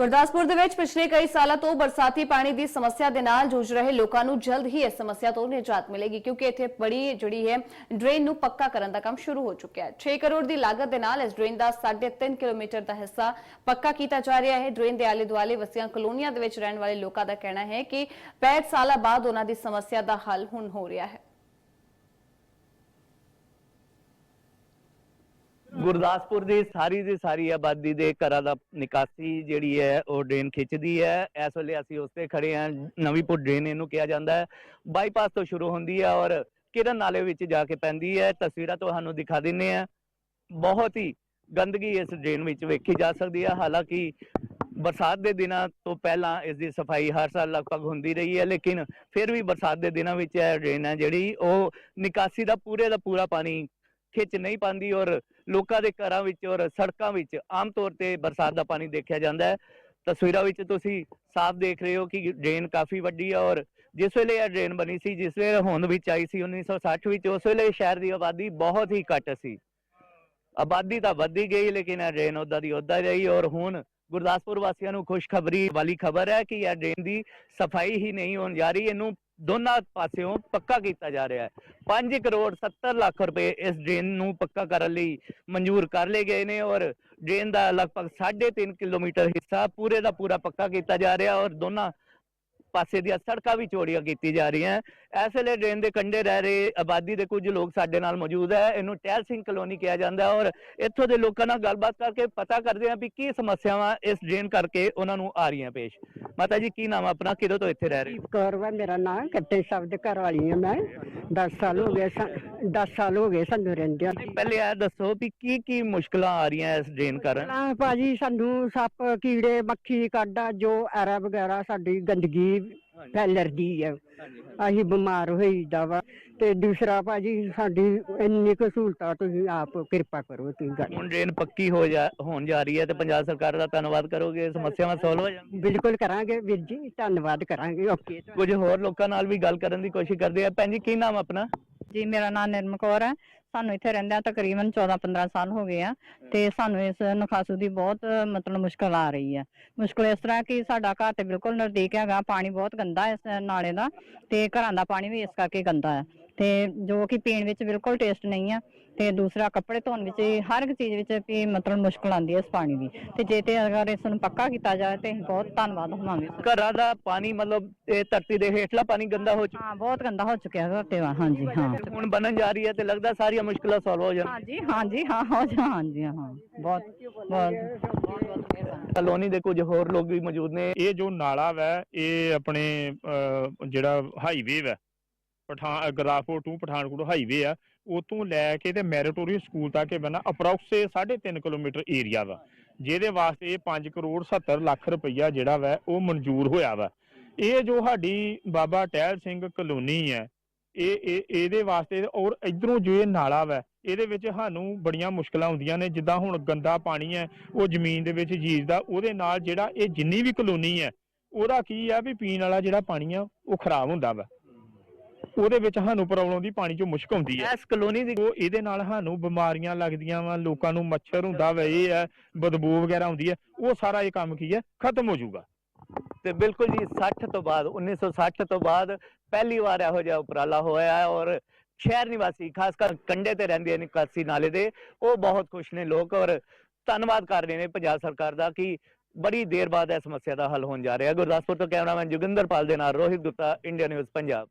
ਗੁਰਦਾਸਪੁਰ ਦੇ ਵਿੱਚ ਪਿਛਲੇ ਕਈ ਸਾਲਾਂ ਤੋਂ ਬਰਸਾਤੀ ਪਾਣੀ ਦੀ ਸਮੱਸਿਆ ਦੇ ਨਾਲ ਜੂਝ ਰਹੇ ਲੋਕਾਂ ਨੂੰ ਜਲਦ ਹੀ ਇਸ ਸਮੱਸਿਆ ਤੋਂ ਨਿਜਾਤ ਮਿਲੇਗੀ, ਕਿਉਂਕਿ ਇੱਥੇ ਬੜੀ ਜਿਹੜੀ ਹੈ ਡਰੇਨ ਨੂੰ ਪੱਕਾ ਕਰਨ ਦਾ ਕੰਮ ਸ਼ੁਰੂ ਹੋ ਚੁੱਕਿਆ ਹੈ। 6 ਕਰੋੜ ਦੀ ਲਾਗਤ ਦੇ ਨਾਲ ਇਸ ਡਰੇਨ ਦਾ 3.5 ਕਿਲੋਮੀਟਰ ਦਾ ਹਿੱਸਾ ਪੱਕਾ ਕੀਤਾ ਜਾ ਰਿਹਾ ਹੈ। ਡਰੇਨ ਦੇ ਆਲੇ ਦੁਆਲੇ ਵਸੀਆਂ ਕਲੋਨੀਆਂ ਦੇ ਵਿੱਚ ਰਹਿਣ ਵਾਲੇ ਲੋਕਾਂ ਦਾ ਕਹਿਣਾ ਹੈ ਕਿ 65 ਸਾਲਾਂ ਬਾਅਦ ਉਹਨਾਂ ਦੀ ਸਮੱਸਿਆ ਦਾ ਹੱਲ ਹੁਣ ਹੋ ਰਿਹਾ ਹੈ। ਗੁਰਦਾਸਪੁਰ ਦੀ ਸਾਰੀ ਦੀ ਸਾਰੀ ਆਬਾਦੀ ਦੇ ਘਰਾਂ ਦਾ ਨਿਕਾਸੀ ਜਿਹੜੀ ਹੈ, ਉਹ ਡਰੇਨ ਖਿੱਚਦੀ ਹੈ। ਇਸ ਵੇਲੇ ਅਸੀਂ ਉਸ ਤੇ ਖੜੇ ਹਾਂ। ਨਵੀਂਪੁਰ ਡਰੇਨ ਇਹਨੂੰ ਕਿਹਾ ਜਾਂਦਾ ਹੈ। ਬਾਈਪਾਸ ਤੋਂ ਸ਼ੁਰੂ ਹੁੰਦੀ ਹੈ ਔਰ ਕਿਰਨ ਨਾਲੇ ਵਿੱਚ ਜਾ ਕੇ ਪੈਂਦੀ ਹੈ। ਤਸਵੀਰਾਂ ਤੁਹਾਨੂੰ ਦਿਖਾ ਦਿੰਨੇ ਆ ਬਹੁਤ ਹੀ ਗੰਦਗੀ ਇਸ ਡਰੇਨ ਵਿੱਚ ਵੇਖੀ ਜਾ ਸਕਦੀ ਹੈ। ਹਾਲਾਂਕਿ ਬਰਸਾਤ ਦੇ ਦਿਨਾਂ ਤੋਂ ਪਹਿਲਾਂ ਇਸ ਦੀ ਸਫ਼ਾਈ ਹਰ ਸਾਲ ਲਗਭਗ ਹੁੰਦੀ ਰਹੀ ਹੈ, ਲੇਕਿਨ ਫਿਰ ਵੀ ਬਰਸਾਤ ਦੇ ਦਿਨਾਂ ਵਿੱਚ ਇਹ ਡਰੇਨ ਹੈ ਜਿਹੜੀ, ਉਹ ਨਿਕਾਸੀ ਦਾ ਪੂਰੇ ਦਾ ਪੂਰਾ ਪਾਣੀ ਖਿੱਚ ਨਹੀਂ ਪਾਉਂਦੀ ਔਰ ਲੋਕਾਂ ਦੇ ਘਰਾਂ ਵਿੱਚ ਔਰ ਸੜਕਾਂ ਵਿੱਚ ਆਮ ਤੌਰ ਤੇ ਬਰਸਾਤ ਦਾ ਪਾਣੀ ਦੇਖਿਆ ਜਾਂਦਾ ਹੈ। ਤਸਵੀਰਾਂ ਵਿੱਚ ਤੁਸੀਂ ਸਾਫ਼ ਦੇਖ ਰਹੇ ਹੋ ਕਿ ਡਰੇਨ ਕਾਫੀ ਵੱਡੀ ਹੈ ਔਰ ਜਿਸ ਵੇਲੇ ਇਹ ਡਰੇਨ ਬਣੀ ਸੀ, ਜਿਸ ਵੇਲੇ ਹੋਂਦ ਵਿੱਚ ਆਈ ਸੀ 1960 ਵਿੱਚ, ਉਸ ਵੇਲੇ ਸ਼ਹਿਰ ਦੀ ਆਬਾਦੀ ਬਹੁਤ ਹੀ ਘੱਟ ਸੀ। ਆਬਾਦੀ ਤਾਂ ਵੱਧਦੀ ਗਈ ਲੇਕਿਨ ਇਹ ਡਰੇਨ ਉਹਦਾ ਦੀ ਉਹਦਾ ਹੀ ਰਹੀ ਔਰ ਹੁਣ ਗੁਰਦਾਸਪੁਰ ਵਾਸੀਆਂ ਨੂੰ ਖੁਸ਼ਖਬਰੀ ਵਾਲੀ ਖਬਰ ਹੈ ਕਿ ਇਹ ਡਰੇਨ ਦੀ ਸਫ਼ਾਈ ਹੀ ਨਹੀਂ ਹੋਣ ਜਾ ਰਹੀ। ਇਹਨੂੰ ਦੋਨਾਂ ਪਾਸਿਓਂ ਪੱਕਾ ਕੀਤਾ ਜਾ ਰਿਹਾ ਹੈ। 5 ਕਰੋੜ 70 ਲੱਖ ਰੁਪਏ ਇਸ ਡਰੇਨ ਨੂੰ ਪੱਕਾ ਕਰਨ ਲਈ ਮਨਜ਼ੂਰ ਕਰ ਲਏ ਗਏ ਨੇ ਔਰ ਡਰੇਨ ਦਾ ਲਗਭਗ 3.5 ਕਿਲੋਮੀਟਰ ਹਿੱਸਾ ਪੂਰੇ ਦਾ ਪੂਰਾ ਪੱਕਾ ਕੀਤਾ ਜਾ ਰਿਹਾ ਔਰ ਦੋਨਾਂ ਪਾਸੇ ਦੀਆਂ ਸੜਕਾਂ ਵੀ ਚੌੜੀਆਂ ਕੀਤੀ ਜਾ ਰਹੀਆਂ ਇਸ ਵੇਲੇ ਡਰੇਨ ਦੇ ਕੰਢੇ ਰਹਿ ਰਹੇ ਆਬਾਦੀ ਦੇ ਕੁਝ ਲੋਕ ਸਾਡੇ ਨਾਲ ਮੌਜੂਦ ਹੈ ਇਹਨੂੰ ਟਹਿਲ ਸਿੰਘ ਕਲੋਨੀ ਕਿਹਾ ਜਾਂਦਾ ਹੈ ਔਰ ਇੱਥੋਂ ਦੇ ਲੋਕਾਂ ਨਾਲ ਗੱਲਬਾਤ ਕਰਕੇ ਪਤਾ ਕਰਦੇ ਹਾਂ ਵੀ ਕੀ ਸਮੱਸਿਆਵਾਂ ਇਸ ਡਰੇਨ ਕਰਕੇ ਉਹਨਾਂ ਨੂੰ ਆ ਰਹੀਆਂ ਪੇਸ਼। ਮਾਤਾ ਜੀ ਕੀ ਨਾਮ ਆਪਣਾ? ਕਿਦੋਂ ਤੋਂ ਇੱਥੇ ਰਹਿ ਰਹੇ? ਹੋ? ਕੌਰ ਵਾ ਮੇਰਾ ਨਾਮ ਕੱਟੇ ਸ਼ਬਦ ਘਰ ਵਾਲੀ ਹਾਂ ਮੈਂ। 10 ਸਾਲ ਹੋ ਗਏ 10 ਸਾਲ ਹੋ ਗਏ ਸਾਨੂੰ ਰਹਿੰਦਿਆਂ ਪਹਿਲੇ ਇਹ ਦੱਸੋ ਵੀ ਕੀ ਕੀ ਮੁਸ਼ਕਲਾਂ ਆ ਰਹੀਆਂ ਇਸ ਡਰੇਨ ਕਾਰਨ? ਭਾਜੀ ਸਾਨੂੰ ਸੱਪ ਕੀੜੇ ਮੱਖੀ ਕਾਡਾ ਜੋ ਐਰਾ ਵਗੈਰਾ ਸਾਡੀ ਗੰਦਗੀ ਫੈਲਰਦੀ ਹੈ ਅਸੀਂ ਬਿਮਾਰ ਹੋਈਦਾ ਵਾ ਤੇ ਦੂਸਰਾ ਭਾਜੀ ਸਾਡੀ ਇੰਨੀ ਕੁ ਸਹੂਲਤਾਂ ਤੁਸੀਂ ਆਪ ਕਿਰਪਾ ਕਰੋ ਤੁਸੀਂ ਗੱਲ। ਹੁਣ ਡਰੇਨ ਪੱਕੀ ਹੋ ਜਾ ਹੋਣ ਜਾ ਰਹੀ ਹੈ ਤੇ ਪੰਜਾਬ ਸਰਕਾਰ ਦਾ ਧੰਨਵਾਦ ਕਰੋਗੇ ਸਮੱਸਿਆਵਾਂ ਸੋਲਵ ਹੋ ਜਾਣ। ਬਿਲਕੁਲ ਕਰਾਂਗੇ ਵੀਰ ਜੀ ਧੰਨਵਾਦ ਕਰਾਂਗੇ ਓਕੇ। ਕੁਝ ਹੋਰ ਲੋਕਾਂ ਨਾਲ ਵੀ ਗੱਲ ਕਰਨ ਦੀ ਕੋਸ਼ਿਸ਼ ਕਰਦੇ ਆ। ਭੈਣ ਜੀ ਕੀ ਨਾਮ ਆਪਣਾ? ਜੀ ਮੇਰਾ ਨਾਮ ਨਿਰਮ ਕੌਰ ਹੈ ਸਾਨੂੰ ਇੱਥੇ ਰਹਿੰਦਿਆਂ ਤਕਰੀਬਨ 14-15 ਸਾਲ ਹੋ ਗਏ ਆ ਤੇ ਸਾਨੂੰ ਇਸ ਨਖਾਸੂ ਦੀ ਬਹੁਤ ਮਤਲਬ ਮੁਸ਼ਕਲ ਆ ਰਹੀ ਹੈ ਮੁਸ਼ਕਲ ਇਸ ਤਰ੍ਹਾਂ ਕਿ ਸਾਡਾ ਘਰ ਤੇ ਬਿਲਕੁਲ ਨਜ਼ਦੀਕ ਹੈਗਾ ਪਾਣੀ ਬਹੁਤ ਗੰਦਾ ਹੈ ਇਸ ਨਾਲੇ ਦਾ ਤੇ ਘਰਾਂ ਦਾ ਪਾਣੀ ਵੀ ਇਸ ਕਰਕੇ ਗੰਦਾ ਹੈ ਤੇ ਜੋ ਕਿ ਪੀਣ ਵਿੱਚ ਬਿਲਕੁਲ ਟੇਸਟ ਨਹੀਂ ਆ ਤੇ ਦੂਸਰਾ ਕੱਪੜੇ ਧੋਣ ਵਿੱਚ ਵੀ ਹਰ ਇੱਕ ਚੀਜ਼ ਵਿੱਚ ਵੀ ਮਤਲਬ ਮੁਸ਼ਕਲ ਆਉਂਦੀ ਹੈ ਇਸ ਪਾਣੀ ਦੀ। ਤੇ ਜੇ ਤੇ ਅਗਰ ਇਸ ਨੂੰ ਪੱਕਾ ਕੀਤਾ ਜਾਵੇ ਤੇ ਅਸੀਂ ਬਹੁਤ ਧੰਨਵਾਦ ਹੋਵਾਂਗੇ। ਘਰਾਂ ਦਾ ਪਾਣੀ ਮਤਲਬ ਇਹ ਧਰਤੀ ਦੇ ਹੇਠਲਾ ਪਾਣੀ ਗੰਦਾ ਹੋ ਚੁੱਕਾ ਹਾਂ ਬਹੁਤ ਗੰਦਾ ਹੋ ਚੁੱਕਿਆ ਹੈ ਤੇ ਹਾਂਜੀ ਹਾਂ। ਹੁਣ ਬਣਨ ਜਾ ਰਹੀ ਹੈ ਤੇ ਲੱਗਦਾ ਸਾਰੀਆਂ ਮੁਸ਼ਕਲਾਂ ਸੋਲਵ ਹੋ ਜਾਣ। ਹਾਂਜੀ ਹਾਂਜੀ ਹਾਂ ਹੋ ਜਾ ਹਾਂਜੀ ਹਾਂ ਬਹੁਤ ਬਹੁਤ ਕਲੋਨੀ ਦੇ ਕੁਝ ਹੋਰ ਲੋਕ ਵੀ ਮੌਜੂਦ ਨੇ। ਇਹ ਜੋ ਨਾਲਾ ਵੈ ਇਹ ਆਪਣੇ ਅਹ, ਜਿਹੜਾ ਹਾਈਵੇ ਵੈ ਪਠਾਨ ਗੁਰਦਾਸਪੁਰ ਟੂ ਪਠਾਨਕੋਟ ਹਾਈਵੇ ਆ ਉਤੋਂ ਲੈ ਕੇ ਤੇ ਮੈਰੀਟੋਰੀਅਮ ਸਕੂਲ ਤੱਕ ਇਹ ਬਣਾ ਅਪਰੋਕਸੇ 3.5 ਕਿਲੋਮੀਟਰ ਏਰੀਆ ਵਾ। ਜਿਹਦੇ ਵਾਸਤੇ ਇਹ 5 ਕਰੋੜ 70 ਲੱਖ ਰੁਪਈਆ ਜਿਹੜਾ ਵਾ, ਉਹ ਮਨਜ਼ੂਰ ਹੋਇਆ ਵਾ। ਇਹ ਜੋ ਸਾਡੀ ਬਾਬਾ ਟਹਿਲ ਸਿੰਘ ਕਲੋਨੀ ਹੈ ਇਹ ਇਹ, ਇਹਦੇ ਵਾਸਤੇ ਔਰ ਇਧਰੋਂ ਜੋ ਇਹ ਨਾਲਾ ਵਾ, ਇਹਦੇ ਵਿੱਚ ਸਾਨੂੰ ਬੜੀਆਂ ਮੁਸ਼ਕਲਾਂ ਆਉਂਦੀਆਂ ਨੇ। ਜਿੱਦਾਂ ਹੁਣ ਗੰਦਾ ਪਾਣੀ ਹੈ ਉਹ ਜ਼ਮੀਨ ਦੇ ਵਿੱਚ ਜੀਜਦਾ ਉਹਦੇ ਨਾਲ ਜਿਹੜਾ ਇਹ ਜਿੰਨੀ ਵੀ ਕਲੋਨੀ ਹੈ ਉਹਦਾ ਕੀ ਆ ਵੀ ਪੀਣ ਵਾਲਾ ਜਿਹੜਾ ਪਾਣੀ ਆ, ਉਹ ਖਰਾਬ ਹੁੰਦਾ ਵਾ। ਉਹਦੇ ਵਿੱਚ ਸਾਨੂੰ ਪ੍ਰੋਬਲਮ ਦੀ ਪਾਣੀ ਚੋਂ ਮੁਸ਼ਕ ਆਉਂਦੀ ਹੈ। ਇਸ ਕਲੋਨੀ ਦੀ ਉਹ ਇਹਦੇ ਨਾਲ ਸਾਨੂੰ ਬਿਮਾਰੀਆਂ ਲੱਗਦੀਆਂ ਵਾ ਲੋਕਾਂ ਨੂੰ ਮੱਛਰ ਹੁੰਦਾ ਵਾ ਇਹ ਹੈ ਬਦਬੂ ਵਗੈਰਾ ਹੁੰਦੀ ਹੈ ਉਹ ਸਾਰਾ ਇਹ ਕੰਮ ਕੀ ਹੈ ਖਤਮ ਹੋ ਜਾਊਗਾ। ਤੇ ਬਿਲਕੁਲ ਜੀ 60 ਤੋਂ ਬਾਅਦ 1960 ਤੋਂ ਬਾਅਦ ਪਹਿਲੀ ਵਾਰ ਇਹੋ ਜਿਹਾ ਉਪਰਾਲਾ ਹੋਇਆ ਔਰ ਸ਼ਹਿਰ ਨਿਵਾਸੀ ਖਾਸ ਕਰ ਕੰਡੇ ਤੇ ਰਹਿੰਦੇ ਨੇ ਨਿਕਾਸੀ ਨਾਲੇ ਦੇ ਉਹ ਬਹੁਤ ਖੁਸ਼ ਨੇ ਲੋਕ ਔਰ ਧੰਨਵਾਦ ਕਰ ਰਹੇ ਨੇ ਪੰਜਾਬ ਸਰਕਾਰ ਦਾ ਕਿ ਬੜੀ ਦੇਰ ਬਾਅਦ ਇਹ ਸਮੱਸਿਆ ਦਾ ਹੱਲ ਹੋਣ ਜਾ ਰਿਹਾ ਗੁਰਦਾਸਪੁਰ ਤੋਂ ਕੈਮਰਾਮੈਨ ਜੋਗਿੰਦਰ ਪਾਲ ਦੇ ਨਾਲ ਰੋਹਿਤ ਗੁਪਤਾ ਇੰਡੀਆ ਨਿਊਜ਼ ਪੰਜਾਬ।